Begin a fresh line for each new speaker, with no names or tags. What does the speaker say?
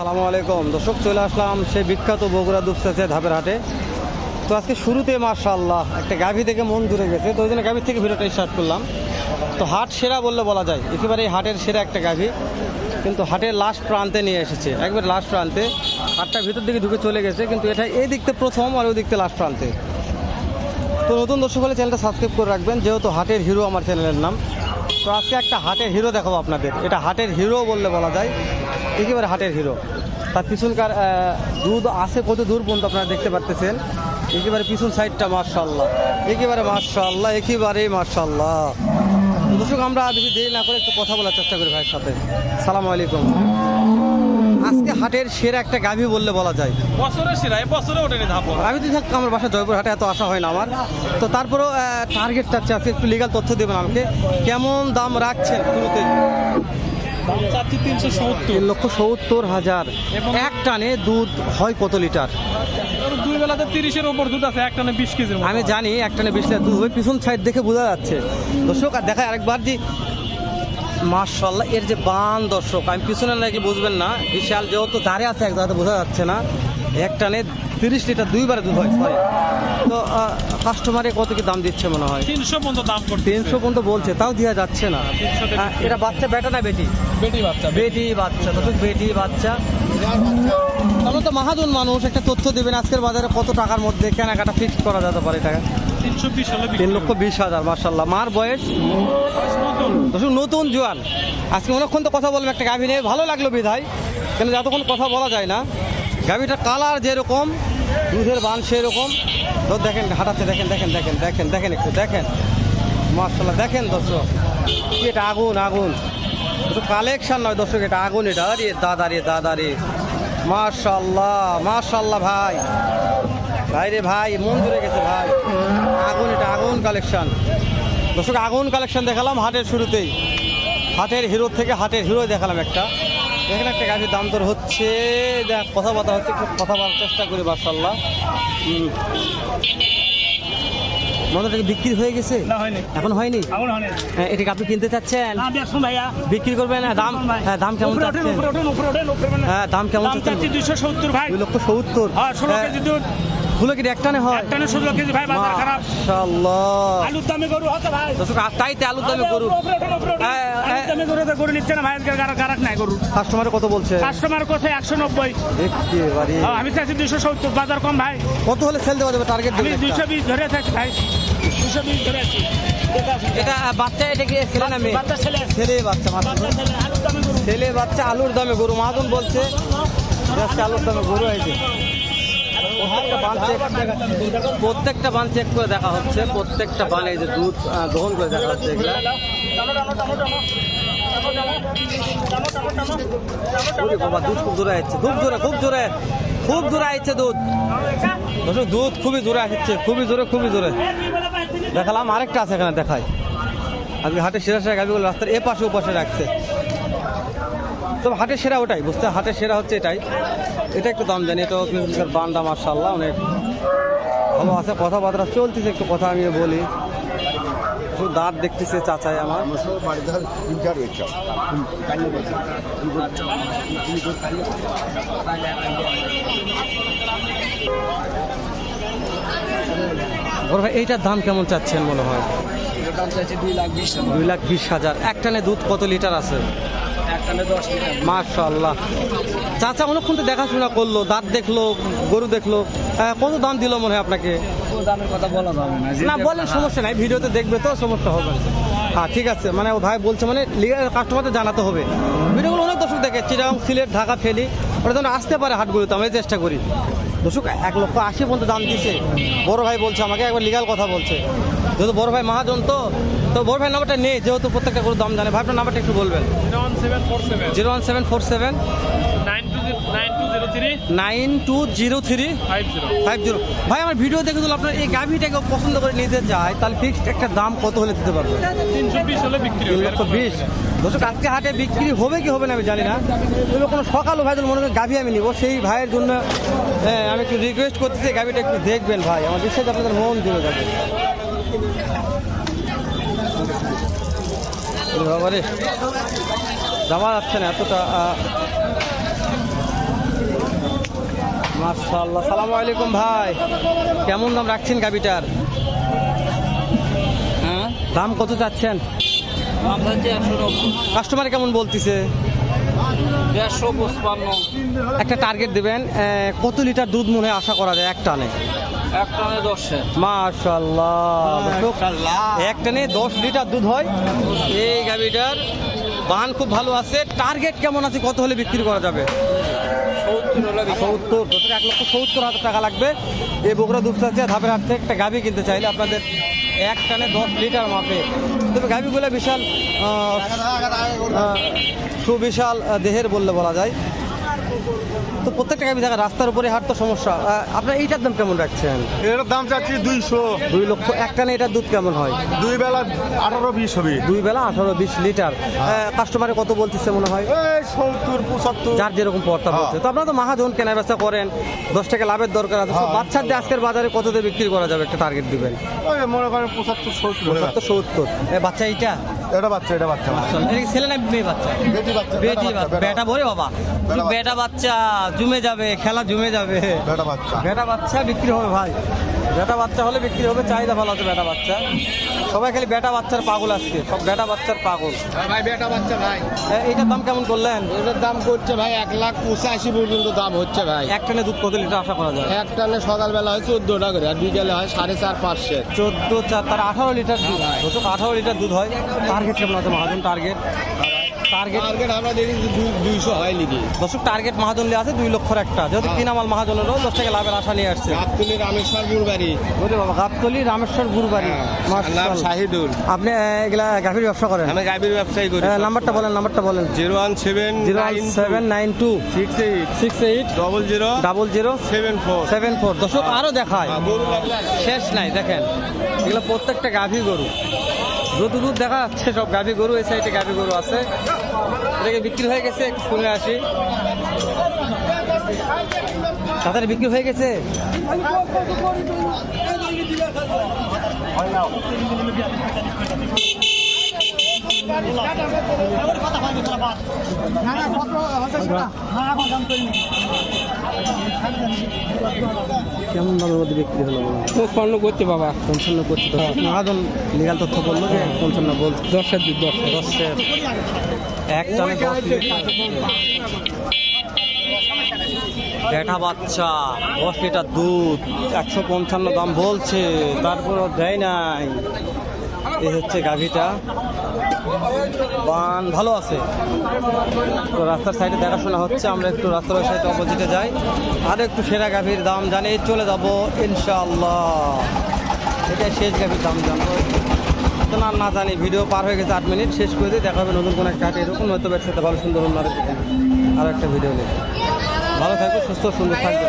সালামু আলাইকুম। দর্শক, চলে আসলাম সে বিখ্যাত বগুড়া দুপসেছে ধাপের হাটে। তো আজকে শুরুতে মার্শাল্লাহ একটা গাভী থেকে মন দূরে গেছে, তো ওই জন্য গাভীর থেকে ভিডিওটা স্টার্ট করলাম। তো হাট সেরা বললে বলা যায়, একেবারে হাটের সেরা একটা গাভী। কিন্তু হাটের লাস্ট প্রান্তে নিয়ে এসেছে, একবার লাস্ট প্রান্তে। হাটটা ভিতর দিকে ঢুকে চলে গেছে, কিন্তু এটা এই দিকতে প্রথম আর ওই দিকতে লাস্ট প্রান্তে। তো নতুন দর্শক হলে চ্যানেলটা সাবস্ক্রাইব করে রাখবেন, যেহেতু হাটের হিরো আমার চ্যানেলের নাম। তো আজকে একটা হাটের হিরো দেখাবো আপনাদের, এটা হাটের হিরো বললে বলা যায়। একেবারে হাটের হিরো তার পিছনকার দুধ আছে কত দূর পর্যন্ত আপনারা দেখতে পারতেছেন? একেবারে পিছন সাইডটা মার্শাল্লাহ একেবারে মার্শাল্লাহ একেবারে মার্শাল্লাহ দর্শক আমরা বেশি দেরি না করে একটু কথা বলার চেষ্টা করি ভাইয়ের সাথে। সালাম আলাইকুম। আজকে হাটের সেরা একটা গাভী বললে বলা যায়।
বছরের সেরা বছরে ওঠেনি ধাপন
আমি তো থাকি আমার বাসা জয়পুর হাটে এত আশা হয় না আমার। তো তারপরেও টার্গেট চাচ্ছে আজকে একটু লিগাল তথ্য দেবেন আমাকে। কেমন দাম রাখছেন শুরুতে
দাম চাচ্ছি তিনশো সত্তর।
তিন লক্ষ সত্তর হাজার। এক টানে দুধ হয় কত লিটার?
দুই বেলাতে তিরিশের ওপর দুধ আছে এক টানে বিশ মতো।
আমি জানি এক টানে বিশ লিটার দুধ হবে পিছন সাইড দেখে বোঝা যাচ্ছে। দর্শক আর দেখায় আরেকবার যে মার্শাল্লাহ এর যে বান দর্শক আমি পিছনে নাকি বুঝবেন না বিশাল যেহেতু দাঁড়িয়ে আছে এক জায়গাতে বোঝা যাচ্ছে না। এক টানে তিরিশ লিটার দুইবারে দুধ হয় সরি তো কাস্টমারে কত কি দাম দিচ্ছে মনে হয়?
তিনশো পর্যন্ত দাম করছে।
তিনশো পর্যন্ত বলছে তাও দেওয়া যাচ্ছে না। এটা বাচ্চা বেটা না বেটি?
বেটি বাচ্চা
বেটি। বাচ্চা তো বেটি বাচ্চা? তাহলে তো মাহাজন মানুষ একটা তথ্য দেবেন আজকের বাজারে কত টাকার মধ্যে কেনাকাটা ফিক্স করা যেতে পারে টাকা তিন লক্ষ বিশ হাজার মার্শাল্লাহ মার বয়স?
নতুন।
নতুন জোয়ান। আজকে অনেকক্ষণ তো কথা বলব একটা গাভী নিয়ে। ভালো লাগল বিধায় কিন্তু যতক্ষণ কথা বলা যায় না। গাভীটার কালার যেরকম দুধের বান সেরকম। তো দেখেন, হাঁটাচ্ছে, দেখেন দেখেন দেখেন দেখেন দেখেন একটু, দেখেন। মার্শাল্লাহ দেখেন দর্শক এটা আগুন আগুন। একটু কালেকশন নয় দর্শক, এটা আগুন এটা। আরে দাদা রে দাদা রে। মার্শাল্লাহ মার্শাল্লাহ ভাই। ভাই রে ভাই, মন জুড়ে গেছে ভাই। আগুন এটা, আগুন কালেকশন দর্শক, আগুন কালেকশন দেখালাম হাটের শুরুতেই। হাটের হিরো থেকে হাটের হিরো দেখালাম একটা। এখানে একটা গাড়ির দাম দর হচ্ছে দেখ কথাবার্তা হচ্ছে একটু কথা বলার চেষ্টা করি মার্শাল্লাহ মনটা কি বিক্রি হয়ে গেছে? এখন হয়নি? হ্যাঁ, এটা আপনি কিনতে চাচ্ছেন? বিক্রি করবেন? দাম হ্যাঁ দাম কেমন দাম কেমন
দাম দুইশো সত্তর ভাই।
লক্ষ সত্তর।
হ্যাঁ ষোলো
হ্যাঁ,
কেজি
একটানে হয়?
ষোলো কেজি ভাই বাজার খারাপ।
মাশাআল্লাহ।
আলুর দামে গরু হচ্ছে ভাই।
দর্শক তাইতে আলুর দামে গরু। হ্যাঁ,
আলুর
হ্যাঁ।
দামে গরু তো গরু নিচ্ছে না ভাই আজকে গারাক গারাক নাই গরু।
কাস্টমারে কত বলছে?
কাস্টমার
একেবারে।
হ্যাঁ, আমি দুইশো সত্তর বাজার কম ভাই।
কত হলে সেল দেওয়া যাবে টার্গেট
আমি দুইশো বিশ ধরে থাকি ভাই। দুইশো বিশ ধরে আছি।
এটা আহ, বাচ্চা এটা কি ছেলে না মেয়ে?
বাচ্চা ছেলে।
ছেলে বাচ্চা
ছেলে আলুর দামে গরু।
ছেলে বাচ্চা আলুর দামে গরু। মাহাজন বলছে আলুর দামে গরু হয়েছে। প্রত্যেকটা বান চেক করে দেখা হচ্ছে। প্রত্যেকটা বান এই যে দুধ গ্রহণ করে দেখা হচ্ছে বাবা, দুধ খুব জোরে খুব জোরে খুব জোরে খুব জোরে দুধ। দুধ খুবই জোরে আসছে, খুবই জোরে খুবই জোরে। দেখালাম আরেকটা আছে এখানে দেখাই। আজকে হাটের সেরা সেরা গাড়িগুলো রাস্তার এ পাশে রাখছে। তবে হাটের সেরা ওটাই বুঝতে হাটের সেরা হচ্ছে এটাই। এটা একটু দাম জানি কিন্তু বান্ডা মার্শাল্লাহ অনেক ভালো আছে কথাবার্তা চলতেছে একটু কথা আমি বলি। দাঁত দেখতেছে চাচাই আমার। ওর ভাই এইটার দাম কেমন চাচ্ছেন মনে হয়?
দুই লাখ বিশ টাকা
দুই লাখ বিশ হাজার। একটানে দুধ কত লিটার আছে? মাশাল্লাহ চাচা অনেকক্ষণ তো দেখাশোনা করল, দাঁত দেখল, গরু দেখল। কত দাম দিল মনে হয় আপনাকে?
না,
বলেন, সমস্যা নাই, ভিডিওতে দেখবে তো সমস্যা হবে। হ্যাঁ ঠিক আছে। মানে ও ভাই বলছে মানে কাস্টমারদের জানাতে হবে। ভিডিওগুলো অনেক দর্শক দেখে চিরাং সিলেট, ঢাকা ফেলি ওটা যেন আসতে পারে হাটগুলোতে আমরা চেষ্টা করি। দর্শক, এক লক্ষ আশি পর্যন্ত দাম দিয়েছে। বড় ভাই বলছে আমাকে, একবার লিগাল কথা বলছে। যেহেতু বড় ভাই মহাজন তো তো বড় ভাই নাম্বারটা নেই যেহেতু প্রত্যেকটা করে দাম জানে। ভাইটার নাম্বারটা একটু বলবেন। Zero one seven four seven.
Nine two zero three. Five zero.
ভাই আমার ভিডিও দেখে দিল আপনার এই গাভিটাকে পছন্দ করে নিতে চায় তাহলে ফিক্সড একটা দাম কত হলে দিতে পারবে?
তিনশো বিশ
দর্শক আজকে হাটে বিক্রি হবে কি হবে না আমি জানি না। তবে কোনো সকালও ভাই মনে করেন গাভি আমি নিব। সেই ভাইয়ের জন্য হ্যাঁ, আমি একটু রিকোয়েস্ট করতেছি গাভিটা একটু দেখবেন ভাই। আমার বিশ্বাস আপনাদের মন জুড়ে যাবে। বাবারে যাওয়া যাচ্ছে না এতটা আহ, মাশাআল্লাহ সালামু আলাইকুম ভাই। কেমন দাম রাখছেন গাবিটার?
হ্যাঁ?
দাম কত চাচ্ছেন? কাস্টমার কেমন বলতিছে? একটা টার্গেট দেবেন কত লিটার দুধ মনে আশা করা যায় এক টানে?
এক টানে দশে।
এক টানে দশ লিটার দুধ হয়। এই বান খুব ভালো আছে। টার্গেট কেমন আছে? কত হলে বিক্রি করা যাবে?
সত্তর।
এক লক্ষ সত্তর হাজার টাকা লাগবে। এই বগুড়া দুপচাচিয়া ধাপের হাট থেকে একটা গাভি কিনতে চাইলে আপনাদের এক টানে দশ লিটার মাপে। তবে গাভিগুলো বিশাল সুবিশাল দেহের বললে বলা যায়। তো প্রত্যেকটা গাভি দেখা রাস্তার উপরে হাট তো সমস্যা। আপনার এইটার দাম কেমন রাখছেন?
এর দাম চাচ্ছি দুইশো।
দুই লক্ষ এক টানে এটার দুধ কেমন হয়?
দুই বেলা আঠারো বিশ হবে।
দুই বেলা আঠারো বিশ লিটার। কাস্টমারে কত বলতেছে মনে হয়?
সত্তর পঁচাত্তর।
যার যেরকম পর্তা বলছে তো আপনারা তো মাহাজন কেনা বেচা করেন দশ টাকা লাভের দরকার আছে। বাচ্চার দিয়ে আজকের বাজারে কত দিয়ে বিক্রি করা যাবে? একটা টার্গেট দিবেন।
মনে করেন পঁচাত্তর সত্তর। হয়ে
সত্তর। সত্তর বাচ্চা এইটা?
এটা বাচ্চা এটা বাচ্চা।
ছেলে না মেয়ে বাচ্চা?
বেটি বাচ্চা
বেটি বাচ্চা বেটা বলে বাবা।
বেটা বাচ্চা।
জমে যাবে খেলা জমে যাবে।
বেটা বাচ্চা।
বেটা বাচ্চা বিক্রি হবে ভাই। বেটা বাচ্চা হলে বিক্রি হবে চাহিদা ভালো আছে বেটা বাচ্চা। সবাই খালি বেটা বাচ্চার পাগল আজকে। সব বেটা বাচ্চার পাগল।
ভাই বেটা বাচ্চা ভাই।
এ, এইটার দাম কেমন করলেন?
এটার দাম করছে ভাই এক লাখ পঁচাশি পর্যন্ত দাম হচ্ছে ভাই।
এক টনে দুধ কত লিটার আশা করা যায়?
এক টানে সকালবেলা হয় চোদ্দোটা করে আর বিকেলে হয় সাড়ে চার পাঁচশো
চোদ্দ চার তার আঠারো লিটার দুধ। দশক আঠারো লিটার দুধ হয়। টার্গেট কেমন আছে মহাজন টার্গেট টার্গেট
টার্গেট আমরা দেখি দুইশো হয় নাকি?
টার্গেট মহাজনলে আছে দুই লক্ষর একটা। যেহেতু কিনামাল মহাজনেরও দশ টাকা লাভের আশা নিয়ে আসছে।
গাবতলি রামেশ্বর বুড়বাড়ি।
বুঝলি বাবা গাবতলি রামেশ্বর গুরুবাড়ি
নাম। শাহিদুল।
আপনি এগুলা গাভীর ব্যবসা করেন?
আমি করি।
আহ, নাম্বারটা বলেন নাম্বারটা বলেন।
Zero one seven
zero seven nine two.
Six eight.
Six eight.
Double zero
double zero
seven four.
Seven four. দশক আরও দেখায় শেষ নাই দেখেন। এগুলো প্রত্যেকটা গাভী গরু। যত দূর দেখা যাচ্ছে সব গাভী গরু, এই সাইডে গাভী গরু আছে। এটাকে বিক্রি হয়ে গেছে শুনে আসি। তাদের বিক্রি হয়ে গেছে? কেমন দামের মধ্যে বিক্রি হলো
পঞ্চান্ন করছে বাবা।
পঞ্চান্ন করছে মহাজন লিগাল তথ্য বলল যে পঞ্চান্ন বলছে।
দশের দশ
দশের এক টানে বেটা বাচ্চা দশ লিটার দুধ একশো পঞ্চান্ন দাম বলছে তারপরও দেয় নাই। এই হচ্ছে গাভীটা। বান, ভালো আছে। তো রাস্তার সাইডে দেখাশোনা হচ্ছে, আমরা একটু রাস্তার সাইডে অপোজিটে যাই। আর একটু সেরা গাভীর দাম জানিয়ে চলে যাব, ইনশাআল্লাহ। এটাই শেষ গাভীর দাম জানব। না না জানি, ভিডিও পার হয়ে গেছে আট মিনিট, শেষ করে দিয়ে দেখা হবে নতুন কোনো একটা এরকম হয়তো ব্যবসাতে ভালো সুন্দর অন্য আরও কিছু। আরও একটা ভিডিও নিয়ে। ভালো থাকবে সুস্থ, সুন্দর থাকবে।